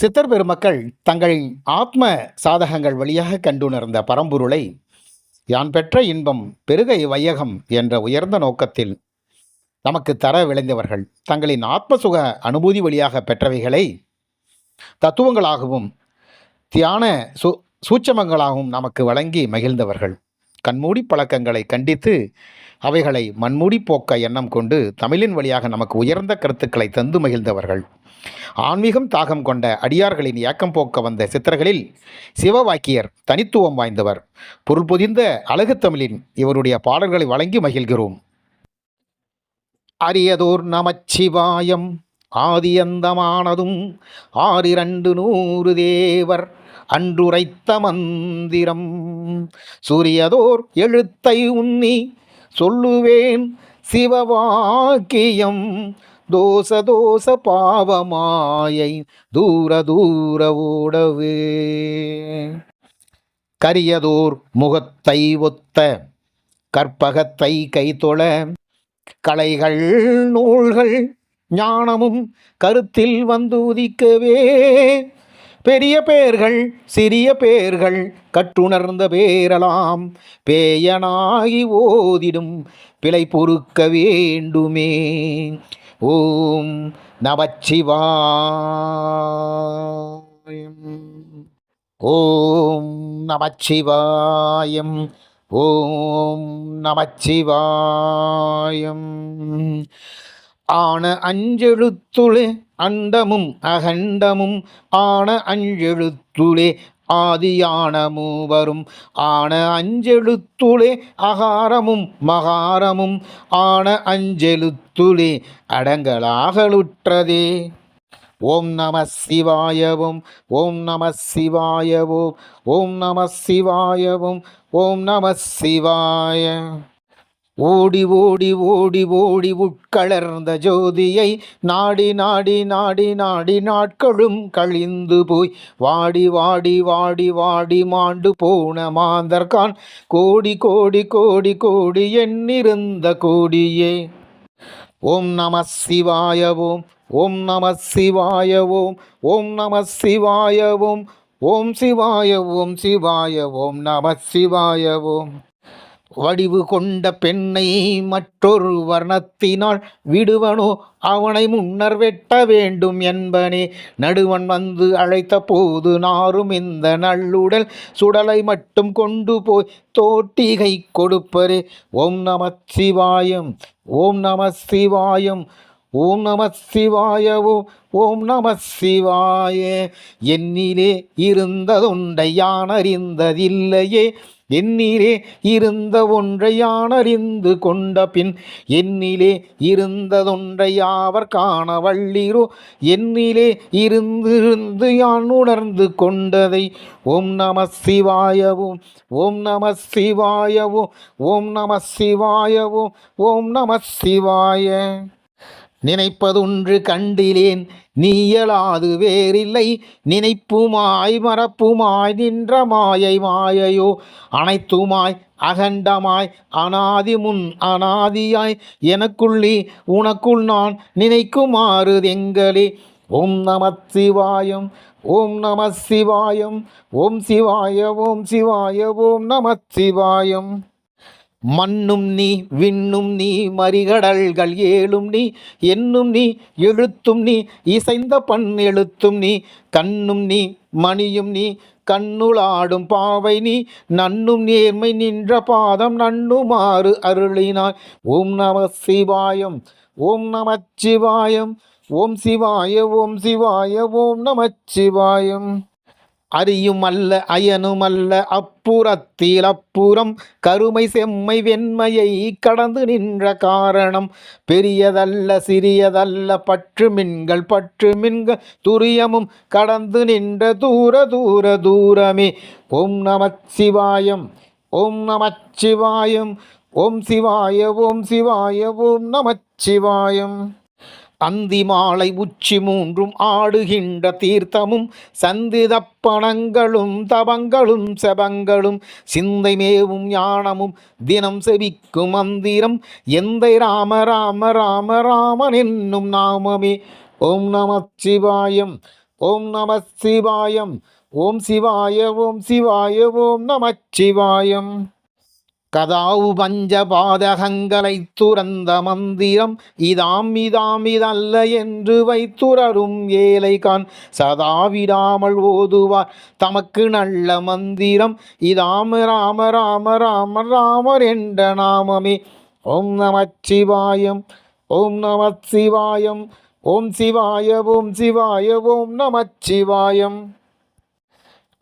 சித்தர் பெருமக்கள் தங்கள் ஆத்ம சாதகங்கள் வழியாக கண்டுணர்ந்த பரம்பொருளை யான் பெற்ற இன்பம் பெருகை வையகம் என்ற உயர்ந்த நோக்கத்தில் நமக்கு தர விளைந்தவர்கள் தங்களின் ஆத்ம சுக அனுபூதி வழியாக பெற்றவைகளை தத்துவங்களாகவும் தியான சு சூட்சமங்களாகவும் நமக்கு வழங்கி மகிழ்ந்தவர்கள். கண்மூடி பழக்கங்களை கண்டித்து அவைகளை மண்மூடி போக்க எண்ணம் கொண்டு தமிழின் வழியாக நமக்கு உயர்ந்த கருத்துக்களை தந்து மகிழ்ந்தவர்கள். ஆன்மீகம் தாகம் கொண்ட அடியார்களின் ஏக்கம் போக்க வந்த சித்தர்களில் சிவவாக்கியர் தனித்துவம் வாய்ந்தவர். பொருள் பொதிந்த அழகு தமிழின் இவருடைய பாடல்களை வழங்கி மகிழ்கிறோம். அரியதோர் நமச்சிவாயம் ஆதியந்தமானதும் ஆறிரண்டு நூறு தேவர் அன்றுரைத்த மந்திரம். சூரியதோர் எழுத்தை உன்னி சொல்லுவேன் சிவவாக்கியம் தோச தோச பாவமாயை தூர தூர ஓடவே. கரியதோர் முகத்தை ஒத்த கற்பகத்தை கைத்தொழ கலைகள் நூல்கள் ஞானமும் கருத்தில் வந்து உதிக்கவே. பெரிய பேர்கள் சிறிய பேர்கள் கட்டுணர்ந்த பேரலாம் பேயனாகி ஓதிடும் பிழை பொறுக்க வேண்டுமே. ஓம் நமச்சிவாயம். ஓம் நமச்சிவாயம். ஓம் நமச்சிவாயம். ஆன அஞ்செழுத்துளே அண்டமும் அகண்டமும் ஆன அஞ்செழுத்துளே ஆதியான மூவரும் ஆன அஞ்செழுத்துளே அகாரமும் மகாரமும் ஆன அஞ்செழுத்துளே அடங்கலாகலுற்றதே. ஓம் நம சிவாயவும் ஓம் நம சிவாயவும் ஓம் நம சிவாயவும் ஓம் நம சிவாய. ஓடி ஓடி ஓடி ஓடி உட்கலர்ந்த ஜோதியை நாடி நாடி நாடி நாடி நாட்களும் கழிந்து போய் வாடி வாடி வாடி வாடி மாண்டு போன மாந்தர்கான். கோடி கோடி கோடி கோடி எண்ணிருந்த கோடியே. ஓம் நம சிவாய ஓம் ஓம் நம சிவாய ஓம் ஓம் நம சிவாய ஓம் ஓம் சிவாய ஓம் சிவாய ஓம் நம சிவாய ஓம். வடிவு கொண்ட பெண்ணை மற்றொரு வர்ணத்தினால் விடுவனோ? அவனை முன்னர் வெட்ட வேண்டும் என்பனே. நடுவன் வந்து அழைத்த போது நாரும் இந்த நல்லுடல் சுடலை மட்டும் கொண்டு போய் தோட்டிகை கொடுப்பரே. ஓம் நம சிவாயம் ஓம் நம சிவாயம் ஓம் நம சிவாய ஓம் நம சிவாய. என்னிலே இருந்ததுண்டை யான் அறிந்ததில்லையே என்னிலே இருந்த ஒன்றை யான் கொண்ட பின் என்னிலே இருந்ததொன்றை யாவர் காண வள்ளிரோ என்னிலே இருந்திருந்து யான் உணர்ந்து கொண்டதை ஓம் நம சிவாயவும் ஓம் நம சிவாயவும் ஓம் நம சிவாயவும் ஓம் நம சிவாய. நினைப்பதொன்று கண்டிலேன் நீயலாது வேறில்லை. நினைப்புமாய் மறப்புமாய் நின்ற மாயை மாயையோ அனைத்துமாய் அகண்டமாய் அனாதி முன் அனாதியாய். எனக்குள்ளி உனக்குள் நான் நினைக்குமாறு எங்களே ஓம் நம சிவாயம் ஓம் நம சிவாயம் ஓம் சிவாய ஓம் சிவாய ஓம் நம சிவாயம் மண்ணும் நீ விண்ணும் நீ மறிகடல்கள் ஏழும் நீ என்னும் நீ எழுத்தும் நீ இசைந்த பண் எழுத்தும் நீ கண்ணும் நீ மணியும் நீ கண்ணுளாடும் பாவை நீ நன்னும் நேர்மை நின்ற பாதம் நன்னுமாறு அருளினாய். ஓம் நம சிவாயம் ஓம் நம சிவாயம் ஓம் சிவாய ஓம் சிவாய ஓம் நம சிவாயம். அரியும் அல்ல அயனும் அல்ல அப்புறத்தில் அப்புறம் கருமை செம்மை வெண்மையை கடந்து நின்ற காரணம். பெரியதல்ல சிறியதல்ல பற்று மின்கள் பற்று மின்கள் துரியமும் கடந்து நின்ற தூர தூர தூரமே. ஓம் நமச்சிவாயம் சிவாயம் ஓம் நமச்சிவாயம் ஓம் சிவாய ஓம் சிவாய ஓம் நமச்சிவாயம் அந்தி மாலை உச்சி மூன்றும் ஆடுகின்ற தீர்த்தமும் சந்திதப்பணங்களும் தபங்களும் செபங்களும் சிந்தை மேவும் ஞானமும் தினம் செவிக்கும் மந்திரம் எந்தை ராம ராம ராம ராமன் என்னும் நாமமே. ஓம் நம சிவாயம் ஓம் நம சிவாயம் ஓம் சிவாய ஓம் சிவாய ஓம் நமச்சிவாயம். கதாவு பஞ்ச பாதகங்களை துறந்த மந்திரம் இதாம் இதாம் இதல்ல என்று வைத்துறரும் ஏழைகான். சதாவிடாமல் ஓதுவார் தமக்கு நல்ல மந்திரம் இதாம் ராம ராம ராம ராமர் என்ற நாமமே. ஓம் நமச்சிவாயம் ஓம் நம சிவாயம் ஓம் சிவாய ஓம் சிவாய ஓம் நமச்சிவாயம்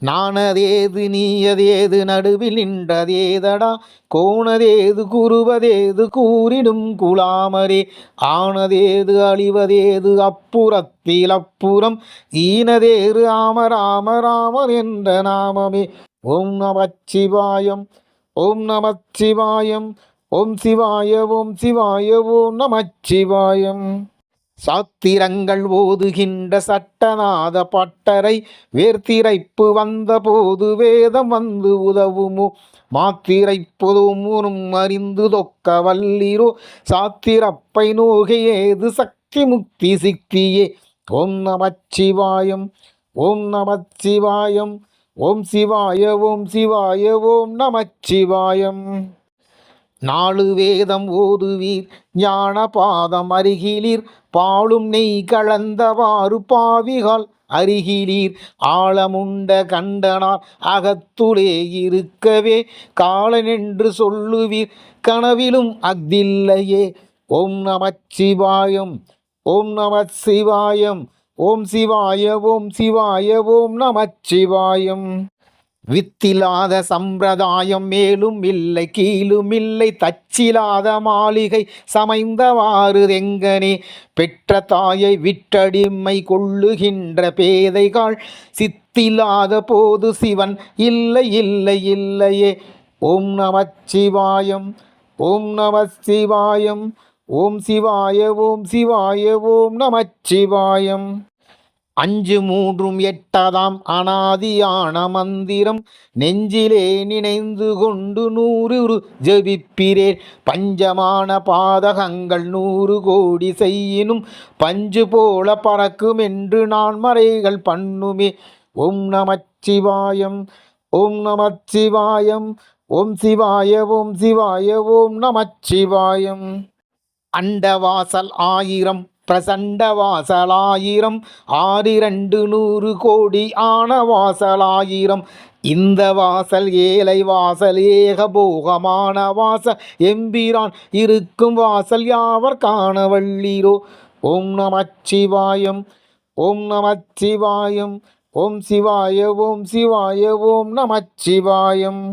நானதேது நீயதேது நடுவில் நின்றதேதடா? கோணதேது கூறுவதேது கூறிடும் குலாமரே ஆனதேது அழிவதேது அப்புறத்தில் அப்புறம்? ஈனதேறு ராம ராம ராமர் என்ற நாமமே. ஓம் நமச்சிவாயம் ஓம் நமச்சிவாயம் ஓம் சிவாய ஓம் சிவாய ஓம் நமச்சிவாயம் சாத்திரங்கள் ஓதுகின்ற சட்டநாத பட்டரை வேர்த்திரைப்பு வந்தபோது வேதம் வந்து உதவுமோ? மாத்திரை பொதுமுனும் அறிந்து தொக்க வல்லிரோ? சாத்திரப்பை நோகையேது சக்தி முக்தி சித்தியே? ஓம் நமச்சிவாயம் ஓம் நமச்சிவாயம் ஓம் சிவாய ஓம் சிவாய ஓம் நமச்சிவாயம் நாலு வேதம் ஓதுவீர் ஞான பாதம் அருகிலீர் பாலும் நெய் கலந்தவாறு பாவிகால் அருகிலீர். ஆழமுண்ட கண்டனார் அகத்துளே இருக்கவே காலனென்று சொல்லுவீர் கனவிலும் அஃதில்லையே. ஓம் நமச்சிவாயம் ஓம் நம சிவாயம் ஓம் சிவாய ஓம் சிவாய ஓம் நமச்சிவாயம் வித்திலாத சம்பிரதாயம் மேலும் இல்லை கீழும் இல்லை. தச்சிலாத மாளிகை சமைந்தவாறு தெங்கனே பெற்ற தாயை விட்டடிமை கொள்ளுகின்ற பேதைகள் சித்திலாத போது சிவன் இல்லை இல்லை இல்லையே. ஓம் நமச்சிவாயம் ஓம் நமச்சிவாயம் ஓம் சிவாய ஓம் சிவாய ஓம் நமச்சிவாயம் அஞ்சு மூன்றும் எட்டதாம் அனாதியான மந்திரம். நெஞ்சிலே நினைந்து கொண்டு நூறு ஜபிப்பிரேன் பஞ்சமான பாதகங்கள் நூறு கோடி செய்யினும் பஞ்சு போல பறக்கும் என்று நான் மறைகள் பண்ணுமே. ஓம் நமச்சிவாயம் ஓம் நமச்சிவாயம் ஓம் சிவாய ஓம் சிவாய ஓம் நமச்சிவாயம். அண்டவாசல் ஆயிரம் பிரசண்ட வாசலாயிரம் ஆறிரண்டு நூறு கோடி ஆன வாசலாயிரம் இந்த வாசல் ஏழை வாசல் ஏகபோகமான வாசல். எம்பிரான் இருக்கும் வாசல் யாவர் காணவள்ளீரோ ஓம் நமச்சிவாயம் ஓம் நமச்சிவாயம் ஓம் சிவாய ஓம் சிவாய ஓம் நமச்சிவாயம்.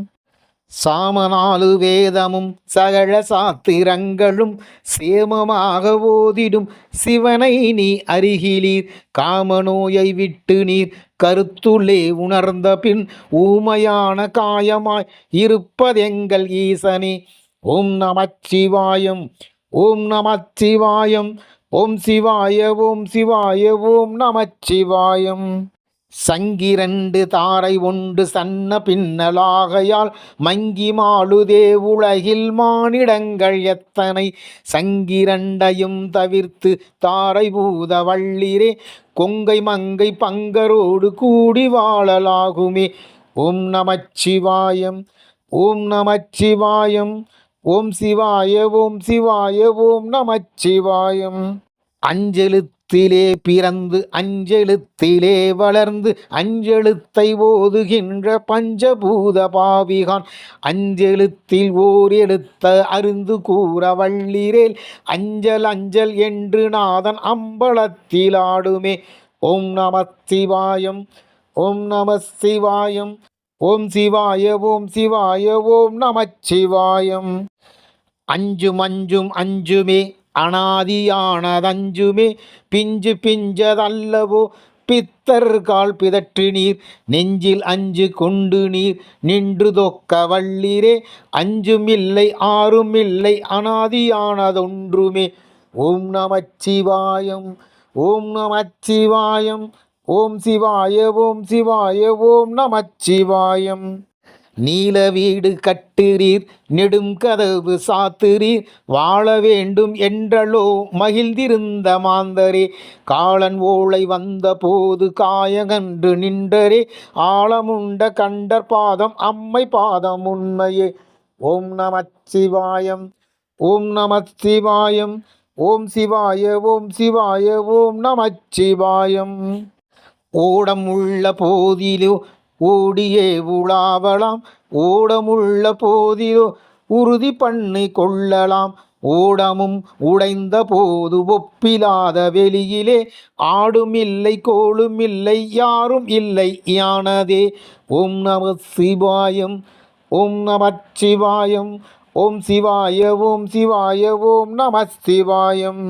சாமநாலு வேதமும் சகல சாத்திரங்களும் சேமமாக ஓதிடும் சிவனை நீ அருகிலீர். காமநோயை விட்டு நீர். கருத்துள்ளே உணர்ந்த பின் ஊமையான காயமாய் இருப்பதெங்கள் ஈசனே. ஓம் நமச்சிவாயம். ஓம் நமச்சிவாயம். ஓம் சிவாய ஓம் சிவாய ஓம் நமச்சிவாயம். சங்கிரண்டு தாரை ஒன்று சன்ன பின்னலாகையால் மங்கி மாளுதே உலகில் மானிடங்கள் எத்தனை? சங்கிரண்டையும் தவிர்த்து தாரை பூத வள்ளிரே கொங்கை மங்கை பங்கரோடு கூடி வாழலாகுமே. ஓம் நமச்சிவாயம் ஓம் நமச்சிவாயம் ஓம் சிவாய ஓம் சிவாய ஓம் நமச்சிவாயம். அஞ்செழுத்திலே பிறந்து அஞ்செழுத்திலே வளர்ந்து அஞ்செழுத்தை ஓதுகின்ற பஞ்சபூத பாவிகான். அஞ்செழுத்தில் ஓர் எழுத்த அருந்து கூற வள்ளிரேல் அஞ்சல் அஞ்சல் என்று நாதன் அம்பலத்தில் ஆடுமே. ஓம் நம சிவாயம் ஓம் நம சிவாயம் ஓம் சிவாய ஓம் சிவாய ஓம் நமச்சிவாயம் அஞ்சும் அஞ்சும் அஞ்சுமே. அனாதியானதஞ்சுமே பிஞ்சு பிஞ்சதல்லவோ. பித்தர் கால் பிதற்று நீர் நெஞ்சில் அஞ்சு கொண்டு நீர் நின்று தொக்க வள்ளிரே. அஞ்சும் இல்லை ஆறும் இல்லை அனாதியானதொன்றுமே. ஓம் நமச்சிவாயம் ஓம் நமச்சிவாயம் ஓம் சிவாய ஓம் சிவாய ஓம் நமச்சிவாயம். நீல வீடு கட்டுறீர் நெடும் கதவு சாத்துறீர். வாழ வேண்டும் என்றளோ மகிழ்ந்திருந்த மாந்தரே காலன் ஓலை வந்த போது காயகன்று நின்றரே. ஆழமுண்ட கண்டர் பாதம் அம்மை பாதம் உண்மையே. ஓம் நமச்சிவாயம் ஓம் நமச்சிவாயம் ஓம் சிவாய ஓம் சிவாய ஓம் நமச்சிவாயம் ஓடம் உள்ள போதிலோ ஓடியே உலாவலாம். ஓடமுள்ள போதிலோ உறுதி பண்ணி கொள்ளலாம். ஓடமும் உடைந்த போது ஒப்பிலாத வெளியிலே ஆடும் இல்லை கோளும் இல்லை யாரும் இல்லை யானதே. ஓம் நம சிவாயம் ஓம் நமச்சிவாயம் ஓம் சிவாய ஓம் சிவாய ஓம் நம சிவாயம்.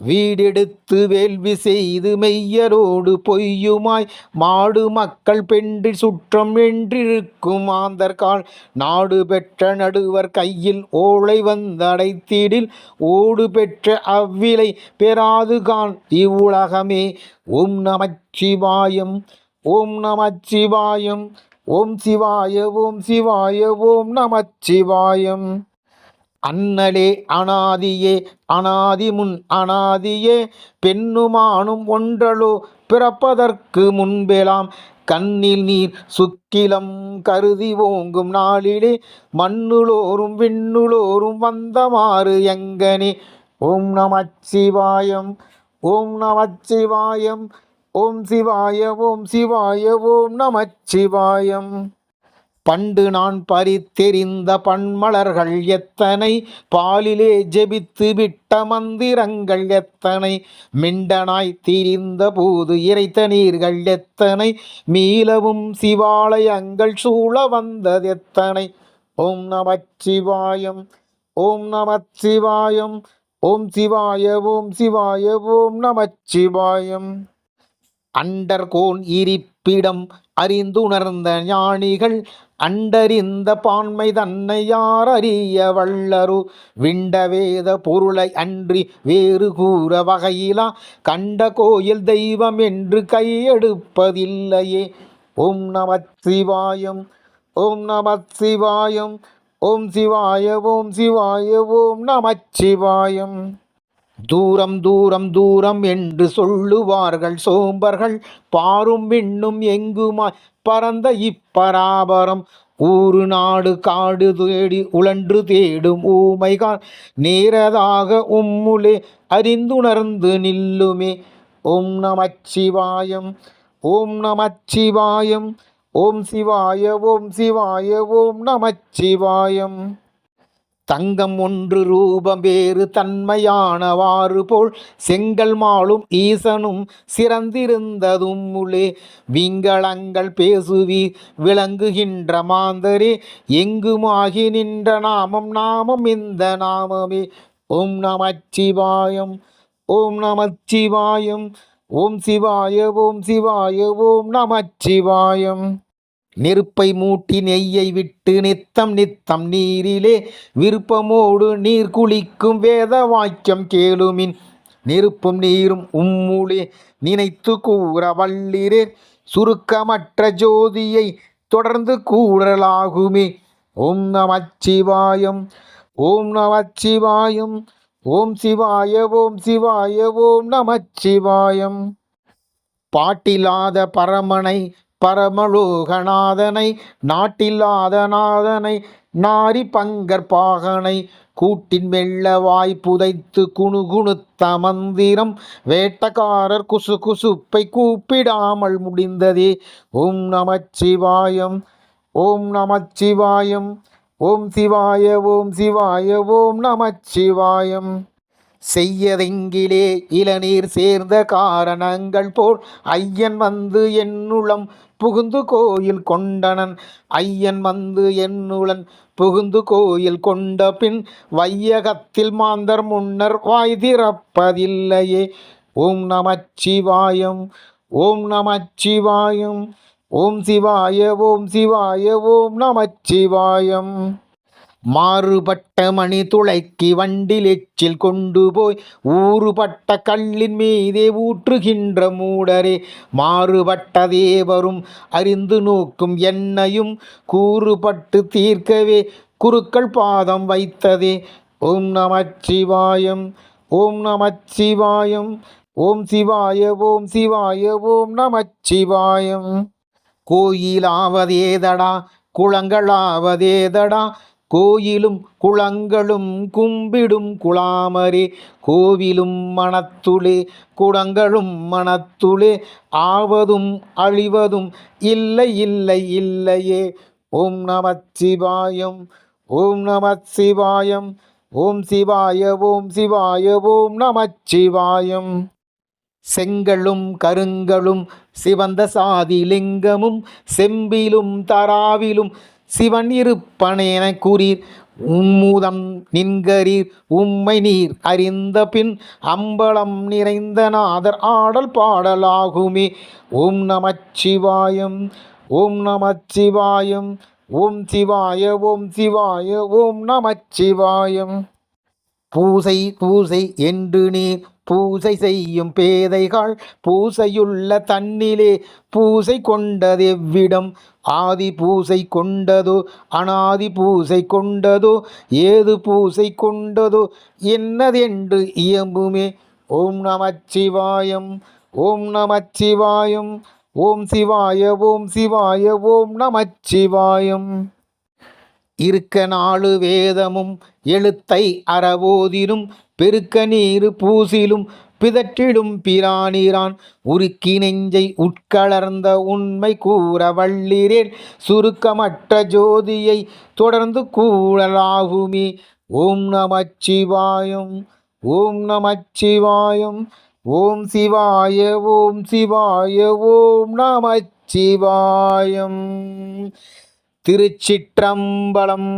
வீடெடுத்து வேள்வி செய்து மெய்யரோடு பொய்யுமாய். மாடு மக்கள் பெண்டி சுற்றம் என்றிருக்கும் ஆந்தர்கால். நாடு பெற்ற நடுவர் கையில் ஓலை வந்தடைத்திடில். ஓடு பெற்ற அவ்விலை பெறாது கான் இவ்வுலகமே ஓம் நமச்சிவாயம் ஓம் நமச்சிவாயம் ஓம் சிவாய ஓம் சிவாய ஓம் நமச்சிவாயம் அண்ணலே அனாதியே அனாதி முன் அனாதியே பெண்ணுமானும் ஒன்றலோ பிறப்பதற்கு முன்பெலாம் கண்ணில் நீர் சுக்கிலம் கருதி ஓங்கும் நாளிலே மண்ணுளோரும் விண்ணுளோரும் வந்தமாறு எங்கனே. ஓம் நமச்சிவாயம் ஓம் நமச்சிவாயம் ஓம் சிவாய ஓம் சிவாய ஓம் நமச்சிவாயம் பண்டு நான் பறித்தெறிந்த பன்மலர்கள் எத்தனை? பாலிலே ஜெபித்து விட்ட மந்திரங்கள் எத்தனை? மிண்டனாய் திரிந்த போது இறைத்த நீர்கள் எத்தனை? மீளவும் சிவாலயங்கள் சூழ வந்தது எத்தனை? ஓம் நமச்சிவாயம் ஓம் நமச்சிவாயம் ஓம் சிவாய ஓம் சிவாய ஓம் நமச்சிவாயம். அண்டர்கோன் இருப்பிடம் அறிந்துணர்ந்த ஞானிகள் அண்டறிந்த பான்மை தன்னையார் அறிய வள்ளரு விண்ட வேத பொருளை அன்றி வேறு கூற வகையிலா? கண்ட கோயில் தெய்வம் என்று கையெடுப்பதில்லையே ஓம் நம சிவாயம் ஓம் நம சிவாயம் ஓம் சிவாய ஓம் சிவாய ஓம் நமச்சிவாயம் தூரம் தூரம் தூரம் என்று சொல்லுவார்கள் சோம்பர்கள். பாரும் விண்ணும் எங்குமாய் பரந்த இப்பராபரம். ஊரு நாடு காடு தேடி உழன்று தேடும் ஊமைகான். நேரதாக உம்முலே அறிந்துணர்ந்து நில்லுமே. ஓம் நமச்சிவாயம் ஓம் நமச்சிவாயம் ஓம் சிவாய ஓம் சிவாய ஓம் நமச்சிவாயம் தங்கம் ஒன்று ரூபம் வேறு தன்மையானவாறு போல் செங்கல் மாளும் ஈசனும் சிறந்திருந்ததும் முளே விங்களங்கள் பேசுவி விளங்குகின்ற மாந்தரே எங்குமாகி நின்ற நாமம் நாமம் இந்த நாமமே. ஓம் நமச்சிவாயம் ஓம் நமச்சிவாயம் ஓம் சிவாய ஓம் சிவாய ஓம் நமச்சிவாயம். நெருப்பை மூட்டி நெய்யை விட்டு நித்தம் நித்தம் நீரிலே விருப்பமோடு நீர் குளிக்கும் வேத வாக்கியம் கேளுமின். நெருப்பும் நீரும் உம்முளே நினைத்து கூற வள்ளிரே சுருக்கமற்ற ஜோதியை தொடர்ந்து கூறலாகுமே. ஓம் நமச்சிவாயம் ஓம் நமச்சிவாயம் ஓம் சிவாய ஓம் சிவாய ஓம் நமச்சிவாயம் பாட்டிலாத பரமனை பரமலோகநாதனை நாட்டில்லாத நாதனை நாரி பங்கர் பாகனை கூட்டின் மெல்ல வாய் புதைத்து குணுகுணுத்த மந்திரம் வேட்டக்காரர் குசு குசுப்பை கூப்பிடாமல் முடிந்ததே. ஓம் நமச்சிவாயம் ஓம் நமச்சிவாயம் ஓம் சிவாய ஓம் சிவாய ஓம் நமச்சிவாயம் செய்யதெங்கிலே இளநீர் சேர்ந்த காரணங்கள் போல் ஐயன் வந்து என்னுளம் புகுந்து கோயில் கொண்டனன். ஐயன் வந்து என்னுளன் புகுந்து கோயில் கொண்ட பின் வையகத்தில் மாந்தர் முன்னர் வாய் திறப்பதில்லையே. ஓம் நமச்சிவாயம் ஓம் நமச்சிவாயம் ஓம் சிவாய ஓம் சிவாய ஓம் நமச்சிவாயம். மாறுபட்ட மணி துளைக்கி வண்டில் எச்சில் கொண்டு போய் ஊறுபட்ட கல்லின் மீதே ஊற்றுகின்ற மூடரே மாறுபட்ட தேவரும் அறிந்து நோக்கும் என்னையும் கூறுபட்டு தீர்க்கவே குருக்கள் பாதம் வைத்ததே. ஓம் நமச்சிவாயம் ஓம் நமச்சிவாயம் ஓம் சிவாய ஓம் சிவாய ஓம் நமச்சிவாயம் கோயிலாவதேதடா குளங்களாவதேதடா கோயிலும் குளங்களும் கும்பிடும் குளாமரே கோவிலும் மனத்துளே குளங்களும் மனத்துளே ஆவதும் அழிவதும் இல்லை இல்லை இல்லையே. ஓம் நமச்சிவாயம் ஓம் நமச்சிவாயம் ஓம் சிவாய ஓம் சிவாய ஓம் நமச்சிவாயம். செங்களும் கருங்களும் சிவந்த சாதி லிங்கமும் செம்பிலும் தராவிலும் சிவன் இருப்பனேன கூறீர் உம்முதம் நின்கரீர். உம்மை நீர் அறிந்த பின் அம்பலம் நிறைந்த நாதர் ஆடல் பாடலாகுமே. ஓம் நமச்சிவாயம் ஓம் நமச்சிவாயம் ஓம் சிவாய ஓம் சிவாய ஓம் நமச்சிவாயம் பூசை பூசை என்று நீர் பூசை செய்யும் பேதைகள் பூசையுள்ள தன்னிலே பூசை கொண்டது எவ்விடம் ஆதி பூசை கொண்டதோ? அனாதி பூசை கொண்டதோ? ஏது பூசை கொண்டதோ? என்னதென்று இயம்புமே? ஓம் நமச்சிவாயம் ஓம் நமச்சிவாயம் ஓம் சிவாய ஓம் சிவாய ஓம் நமச்சிவாயம். இருக்க நாலு வேதமும் எழுத்தை அறவோதிலும் பெருக்க நீரு பூசிலும் பிதற்றிடும் பிரானிரான் உருக்கி நெஞ்சை உட்கலர்ந்த உண்மை கூற வள்ளிரேன் சுருக்கமற்ற ஜோதியை தொடர்ந்து கூறலாகுமே. ஓம் நமச்சிவாயம் ஓம் நமச்சிவாயம் ஓம் சிவாய ஓம் சிவாய ஓம் நமச்சிவாயம். திருச்சிற்றம்பலம்.